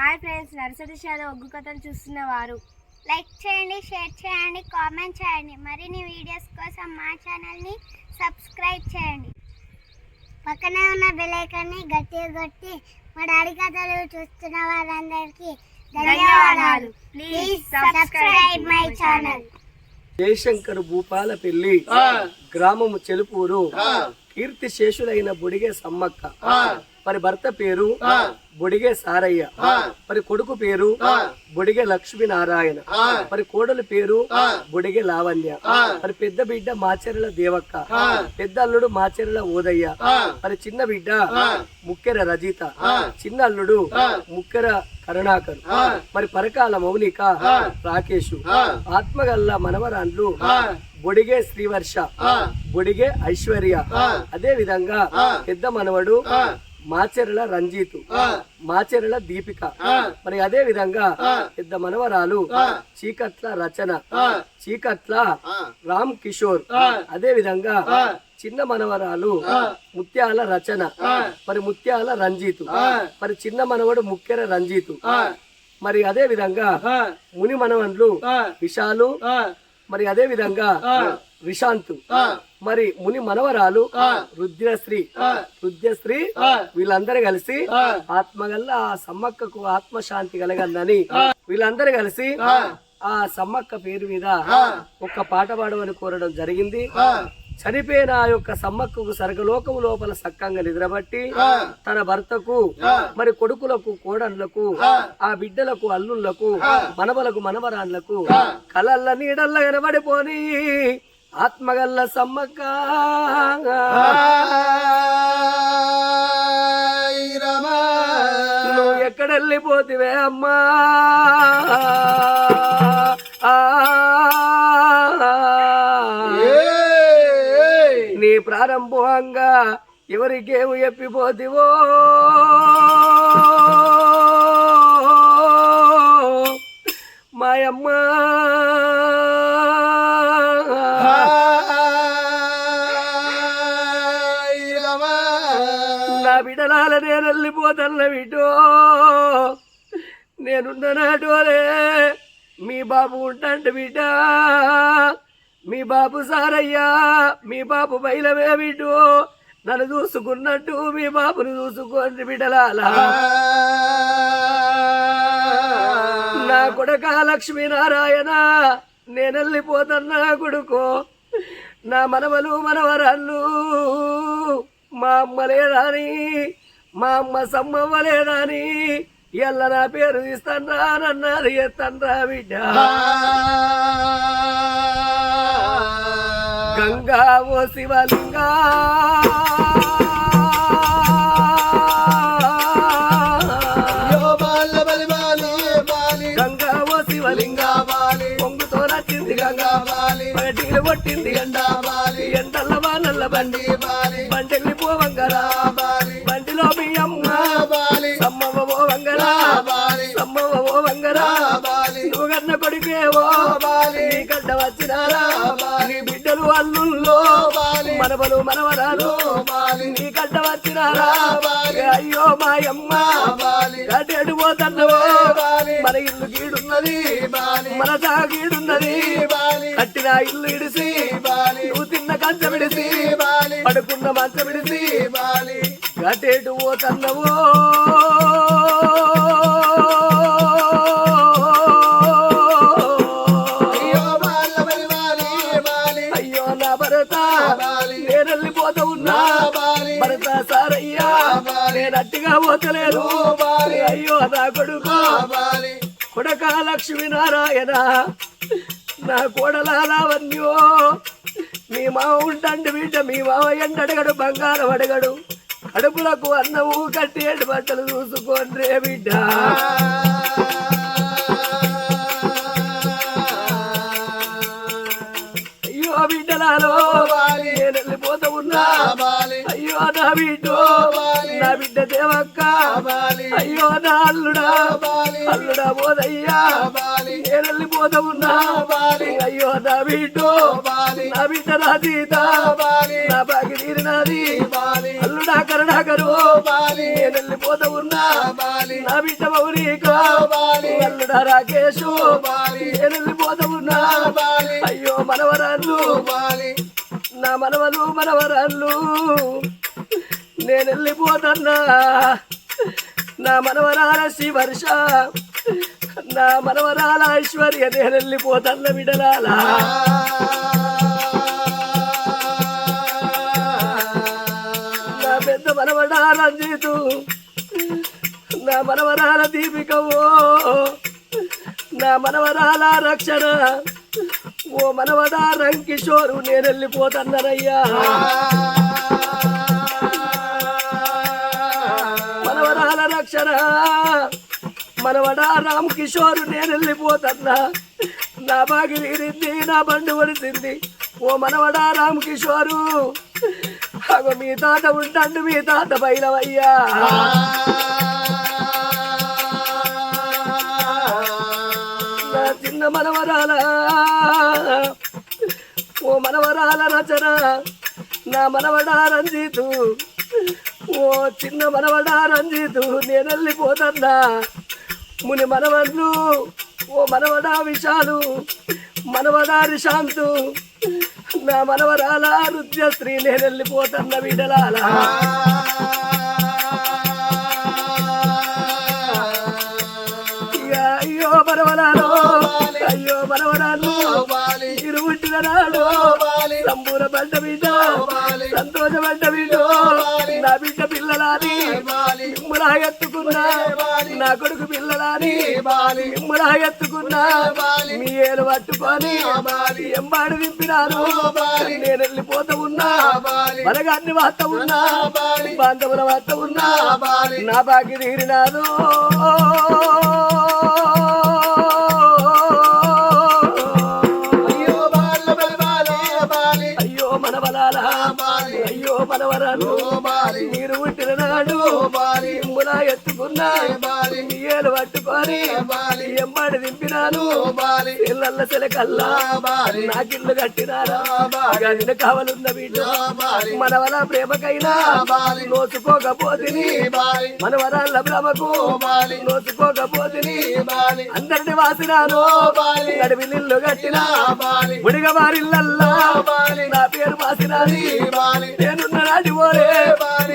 Hi friends nursery షాలో ఒగ్గు కథలు చూస్తున్న వారు. లైక్ చేయండి షేర్ చేయండి కామెంట్ చేయండి. మరిన్ని వీడియోస్ కోసం మా ఛానల్ని సబ్స్క్రైబ్ చేయండి. పక్కనే ఉన్న బెల్ ఐకాన్ని గట్టిగా కొట్టి మా డాడీ కథలు చూస్తున్న వారందరికీ ధన్యవాదాలు. Please subscribe my channel Jayashankar Bhupalpally గ్రామము చెలుపూరు కీర్తి శేషులైన బొడిగే సమ్మక్క. మరి భర్త పేరు బొడిగే సారయ్య. మరి కొడుకు పేరు బొడిగే లక్ష్మీనారాయణ. మరి కోడలు పేరు బొడిగే లావణ్య. మరి పెద్ద బిడ్డ మాచెరల దేవక్క. పెద్ద అల్లుడు మాచెరల ఓదయ్య. మరి చిన్న బిడ్డ ముక్కెర రజిత. చిన్న అల్లుడు ముక్కెర కరుణాకర్. మరి పరకాల మౌనిక రాకేష్. ఆత్మగల్ల మనవరాండ్లు బొడిగే శ్రీవర్ష. బొడిగే ఐశ్వర్య. అదే విధంగా పెద్ద మనవడు మాచెరల రంజిత్ మాచెరల దీపిక. మరి అదే విధంగా పెద్ద మనవరాలు చీకట్ల రచన చీకట్ల రామ్ కిషోర్. అదే విధంగా చిన్న మనవరాలు ముత్యాల రచన. మరి ముత్యాల రంజిత్. మరి చిన్న మనవడు ముక్కెర రంజిత్. మరి అదే విధంగా ముని మనవన్లు విశాలు. మరి అదే విధంగా రిషాంత్ మరి ముని మనవరాలు రుద్రశ్రీ. రుద్రశ్రీ వీళ్ళందరూ కలిసి ఆత్మగల్ల ఆ సమ్మక్కకు ఆత్మశాంతి కలగందని వీళ్ళందరూ కలిసి ఆ. సమ్మక్క పేరు మీద ఒక పాట పాడమని కోరడం జరిగింది. చనిపోయిన ఆ యొక్క సమ్మక్కకు సర్గలోకం లోపల సక్కంగా నిద్రబట్టి తన భర్తకు మరి కొడుకులకు కోడళ్ళకు ఆ. బిడ్డలకు అల్లుళ్ళకు మనవలకు మనవరాళ్ళకు కలల్ల నీడల్ల కనబడిపోని. ఆత్మగల్ల సమ్మక్క. నువ్వు ఎక్కడెళ్ళిపోతివే అమ్మా. నీ ప్రారంభంగా ఎవరికేము ఎప్పిపోతివో మాయమ్మ. బిడలాల నేను వెళ్ళిపోతన్న నేనున్న నాటోలే మీ బాబు ఉంటాంట బిడ్డ మీ బాబు సారయ్యా. మీ బాబు బయలవే బిడ్డు నన్ను చూసుకున్నట్టు మీ బాబును చూసుకోండి బిడ్డలాలా. నా కొడక లక్ష్మీనారాయణ నేను వెళ్ళిపోతున్నా కొడుకో. నా మనవలు మనవరాళ్ళు మా అమ్మలే రాని మా అమ్మ సమ్మవ్వ లేదాని ఎల్ల నా పేరు తీస్తాన్రా నన్నారు ఎత్తండ్రా బిడ్డ. గంగా ఓ శివలింగా. గంగా ఓ శివలింగా. పొంగుతో నచ్చింది గంగా. పగటిలు కొట్టింది ఎండా. ఎండల్ల వానల్ల బండి. బండి పోవంగరా నువ్వు బాలి గడ్డ వచ్చినారా నీ బిడ్డలు అల్లుల్లో మనవలు మనవరాలు నీ గడ్డ వచ్చినారా అయ్యో మాయమ్మ గడ్డెడు పోతన్నవో మన ఇల్లు గీడున్నది మన జాగీడున్నది కట్టిన ఇల్లు ఇడిసి నువ్వు తిన్న కంచ విడిసి పడుకున్న మంచ విడిసి గటేటు పోతన్నవో భరత సారయ్యా నేను అట్టిగా పోతలేదు. అయ్యో నా కొడుకు. కొడక లక్ష్మీనారాయణ నా కోడలావన్యో మీ మావ ఉంటాండి బిడ్డ మీ మావ ఎండడగడు బంగారం అడగడు. కడుపులకు అన్నము కట్టి ఎండు బట్టలు చూసుకోండి రే బిడ్డ అయ్యో బిడ్డలాలో నేను వెళ్ళిపోతూ ఉన్నా. నా బిడ్డో నా బిడ్డ దేవక్క అయ్యో నా అల్లుడా. అల్లుడా పోదయ్యా నేను వెళ్ళిపోతా ఉన్నా అయ్యో నా బిడ్డ నా బిడ్డ నా సీత నా బాగి తీరినది అల్లు నా కరుణాకరు నేను వెళ్ళిపోతా ఉన్నా నా బిడ్డ మౌనిక అల్లుడా రాకేషు నేను వెళ్ళిపోతా ఉన్నా అయ్యో మనవరాళ్ళు. నా మనవలు మనవరాళ్ళు. నేను వెళ్ళిపోతన్నా నా మనవరాల వర్ష నా మనవరాల ఐశ్వర్య నేను వెళ్ళిపోతన్న విడరాల నా పెద్ద మనవడాల జీతు నా మనవరాల దీపికవో నా మనవరాల రక్షణ ఓ మనవడా రంకిషోరు నేను వెళ్ళిపోతన్నానయ్యా మనవరాల మనవడా రామ్ కిషోర్ నేను వెళ్ళిపోతున్నా నా బాగి తీరింది నా బండి పడిసింది ఓ మనవడా రామ్ కిషోరు. అగో మీ తాత ఉంటాడు మీ తాత బయలవయ్యా నా చిన్న మనవరాల. ఓ మనవరాల రచన. నా మనవడా రంజితు. ఓ చిన్న మనవడా రంజితు నేను వెళ్ళిపోతన్నా ముని మనవడ్లు ఓ మనవడా విశాలు మనవడా రిశాంతు నా మనవరాల నృత్యశ్రీ నేను వెళ్ళిపోతన్న విడలాల అయ్యో మనవరాలు అయ్యో మనవరాలు ఇరువుట్టిన నాడు సంబూర పడ్డ బిడ్డ సంతోషపడ్డ బిడ్డ నా బిడ్డ పిల్లలాని ఇమ్ములా ఎత్తుకున్నా నా కొడుకు పిల్లలాని ఇమ్ములా ఎత్తుకున్నా మీ ఏలు పట్టుకొని ఎంబాడు విప్పినారు నేను వెళ్ళిపోతా ఉన్నా. బలగాన్ని వార్త ఉన్నా. బాంధవుల వార్త ఉన్నా. నా బాకి తీరినారు మనవరాలు మీరు పుట్టిన నాడు ఇమ్ములా ఎత్తుకున్నా. ఏలు పట్టుకొని ఎంబాడి దింపినాను. ఇళ్ళల్ల సెలకల్లా నాకిల్లు కట్టినారా? గదిన కావలున్న బిడ్డ మనవల ప్రేమకైనా నోచుకోకపోతిని మనవరాళ్ళ భ్రమకు నోచుకోకపోతిని అందరిని వాసినాను. గడివి నిల్లు కట్టినా. ముడిగ వారిల్లల్లా నా పేరు వాసినాది నేనున్న నాటి ఓరే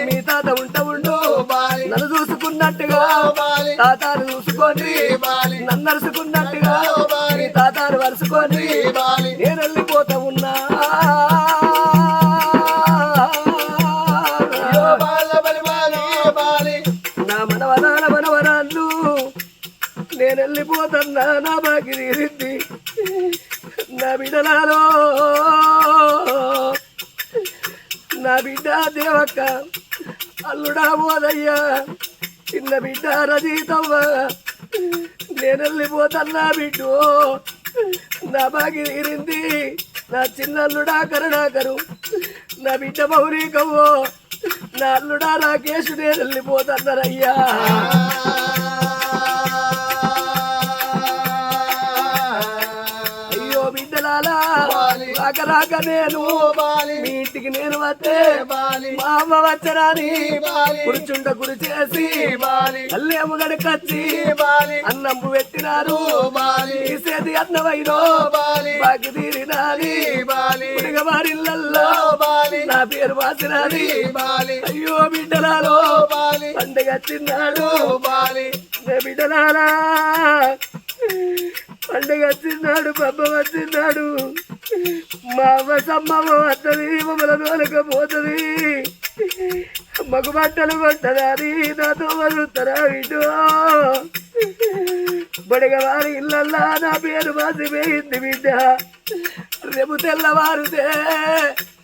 మీ తాత ఉంట ఉండు. నన్ను చూసుకున్నట్టుగా. తాతాను చూసుకొని నన్ను అరుచుకున్నట్టుగా మీ తాతాను వరుసుకొని నేను వెళ్ళిపోతా ఉన్నా. నా మనవరాల మనవరాళ్ళు నేను వెళ్ళిపోతున్నా. నా బాకి తీరింది. నా బిడ్డలాలో. నా బిడ్డ దేవక్క అల్లుడా మోదయ్యా చిన్న బిడ్డ రజీతవ్వ నేను వెళ్ళిపోతన్నా బిడ్డు నా బాగి తీరింది నా చిన్నల్లుడా కరుణాకరు నా బిడ్డ మౌరీకవ్వో నా అల్లుడా రాకేష్ నేను వెళ్ళిపోతన్నారయ్యా బిడ్డలాలా రాక నేను మీ ఇంటికి నేను వస్తే మా అమ్మ వచ్చరాని కురుచుండ కురు చేసి అల్లేము గడకచ్చి అన్నంపు పెట్టినారు. తీసేది అన్నమైనో బాకి తీరినాది వారిల్లల్లో నా పేరు వాసినాది. అయ్యో బిడ్డలాలో పండుగ చిన్నాడు నా బిడ్డలారా. పండుగ వచ్చిన్నాడు పబ్బ వచ్చిన్నాడు మా అమ్మ సమ్మమ్మ వస్తుంది మమ్మల్ని తోలకపోతుంది మగ బట్టలు కొంటదా అని నాతో వదులుతారా ఇటు బడిగ వారి ఇళ్ళల్లా నా పేరు మాసిపోయింది బిడ్డ. రేపు తెల్లవారుతే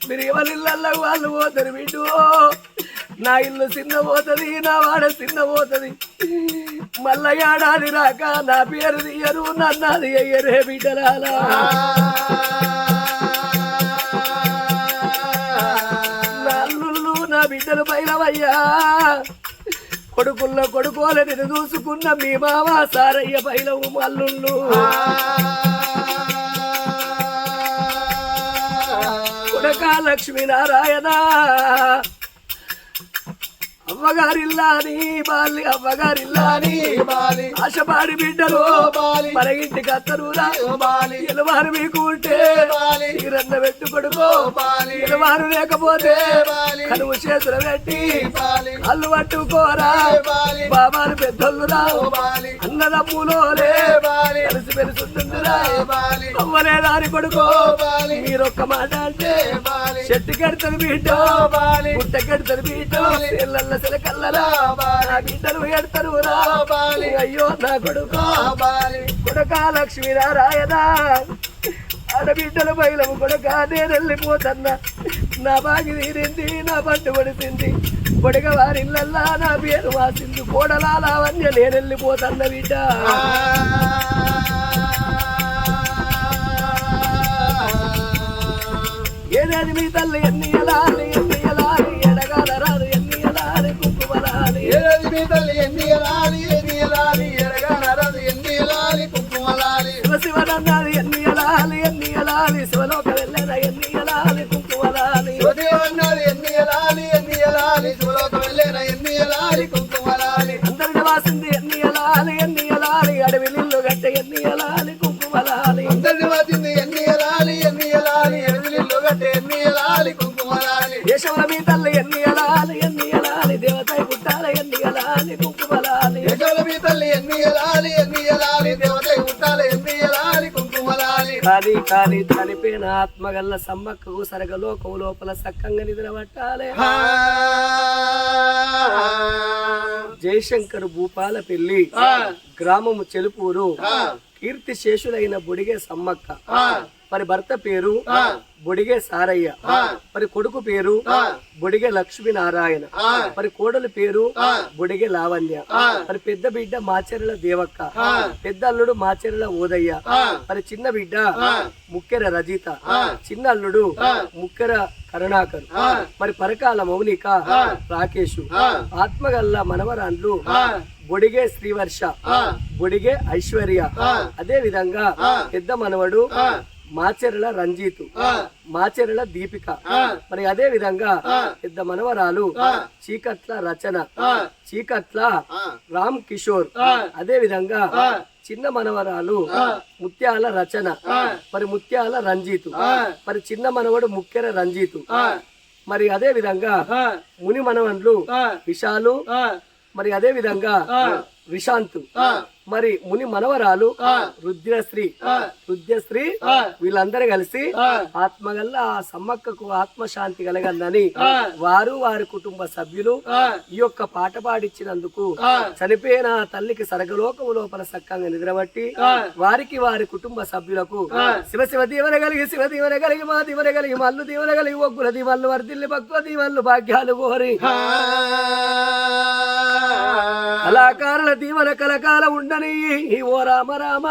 మీరు ఎవరి ఇళ్ళల్లో వాళ్ళు పోతారు బిడ్డు. నా ఇల్లు చిన్న పోతుంది నా వాడ చిన్న పోతుంది. మళ్ళా ఏడాది రాక నా పేరు తీయరు నన్నది అయ్యరే బిడ్డరాలా నా నా బిడ్డలు పైనవయ్యా. కొడుకుల్లో కొడుకోలేని చూసుకున్న మీ మామ సారయ్య బైలవు మల్లుళ్ళు. కొడకా లక్ష్మీనారాయణ. అవ్వగారిల్లాని బాలి అవ్వగారిల్లాని బాలి. ఆశపాడి బిడ్డలు బాలి. మన ఇంటికి అత్తరురా. బాలి. ఎలవారు మీకు ఉంటే బాలి. తీరన్న పెట్టు కొడుకో బాలి. ఎలవారు లేకపోతే బాలి. కనువు చేతులు పెట్టి బాలి. అల్లు పట్టుకోరా. బాలి. బాబాలు పెద్దోళ్ళు రావు బాలి. అన్నదమ్ములోలే బాలి. కలిసి పెరుగుతుందిరా బాలి. అవ్వలే దాని కొడుకో. బాలి. మీరొక్క మాట అంటే బాలి. చెట్టు కడతలు బిడ్డ బాలి. గుట్ట కడతలు బిడ్డ ఇళ్ళల్ల సిలకల్లరా నా బిడ్డలు ఎడతరు రాబాలి అయ్యో నా కొడుకు బాలి. కొడక లక్ష్మీనారాయణ. ఆడబిడ్డల బయలము కొడక నేను వెళ్ళిపోతన్నా. నా బాగి తీరింది నా పట్టు పడిసింది. కొడక వారిల్లల్లా నా పేరు వాసింది. కోడలా లావణ్య నేను వెళ్ళిపోతన్న బిడ్డ. ఏదేది మీ తల్లి ఎన్ని ఎలా ఎన్ని కుంకుమలాలి ఏది మీ తల్లి ఎన్ని ఎలాలి ఎన్ని ఎలాలి ఎరగనరదు ఎన్ని ఎలాలి కుంకుమలాలి శివ శివనన్నాది ఎన్ని ఎలాలి ఎన్ని ఎలాలి శివలోక వెళ్ళిన ఎన్ని ఎలాలి కుంకుమలాలి ఉదయమన్నాడు ఎన్ని ఎలాలి ఎన్ని ఎలాలి శివలోక వెళ్ళిన ఎన్ని ఎలాలి కుంకుమలాలి అందరిని వాసింది ఎన్ని ఎలాలి ఎన్ని ఎలాలి అడవి నిల్లు గట్ట ఎన్ని ఎలాలి కుంకుమలాలి కాని చనిపోయిన ఆత్మగల్ల సమ్మక్కకు సరగలోకం లోపల సక్కంగా నిద్ర పట్టాలి ఆ, జయశంకర్ భూపాల పెళ్ళి ఆ, గ్రామము చెలుపూరు కీర్తి శేషులైన బుడిగే సమ్మక్క మరి భర్త పేరు బొడిగే సారయ్య. మరి కొడుకు పేరు. బొడిగే లక్ష్మీనారాయణ ఆ. మరి కోడలి పేరు. బొడిగే లావణ్య. మరి పెద్ద బిడ్డ మాచెరల దేవక్క. పెద్ద అల్లుడు మాచెరల ఓదయ్య. మరి చిన్న బిడ్డ. ముక్కెర రజిత. చిన్న అల్లుడు. ముక్కెర కరుణాకర్. మరి పరకాల మౌనిక. రాకేషు. ఆత్మగల్ల మనవరాండ్లు. బొడిగే శ్రీవర్ష. బొడిగే ఐశ్వర్య. అదే విధంగా. పెద్ద మనవడు. మాచెరల రంజితు. మాచెరల దీపిక. మరి అదే విధంగా. పెద్ద మనవరాలు. చీకట్ల రచన. చీకట్ల. రామ్ కిషోర్. అదే విధంగా. చిన్న మనవరాలు. ముత్యాల రచన. మరి ముత్యాల రంజితు. మరి చిన్న మనవడు ముక్కెర రంజితు. మరి అదే విధంగా. ముని మనవన్లు. విశాలు. మరి అదే విధంగా. విశాంతు. మరి ముని మనవరాలు. రుద్రశ్రీ. రుద్రశ్రీ. వీళ్ళందరూ కలిసి. ఆత్మగల్ల ఆ సమ్మక్కకు ఆత్మశాంతి కలగందని. వారు వారి కుటుంబ సభ్యులు. ఈ యొక్క పాట పాడిచ్చినందుకు. చనిపోయిన తల్లికి సరగలోకము లోపల సక్కంగా నిద్రబట్టి. వారికి వారి కుటుంబ సభ్యులకు. శివ శివ దీవెన కలిగి శివ దీవెన కలిగి మా దీవెన కలిగి మల్లు దీవెన కలిగి ఒగ్గుల దీవెనలు వర్దిల్లి భక్తుల దీవెనలు భాగ్యాలు కోరి. కళాకారుల దీవెన కలకాల ఉందని ఓ రామ రామ.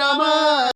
రామ.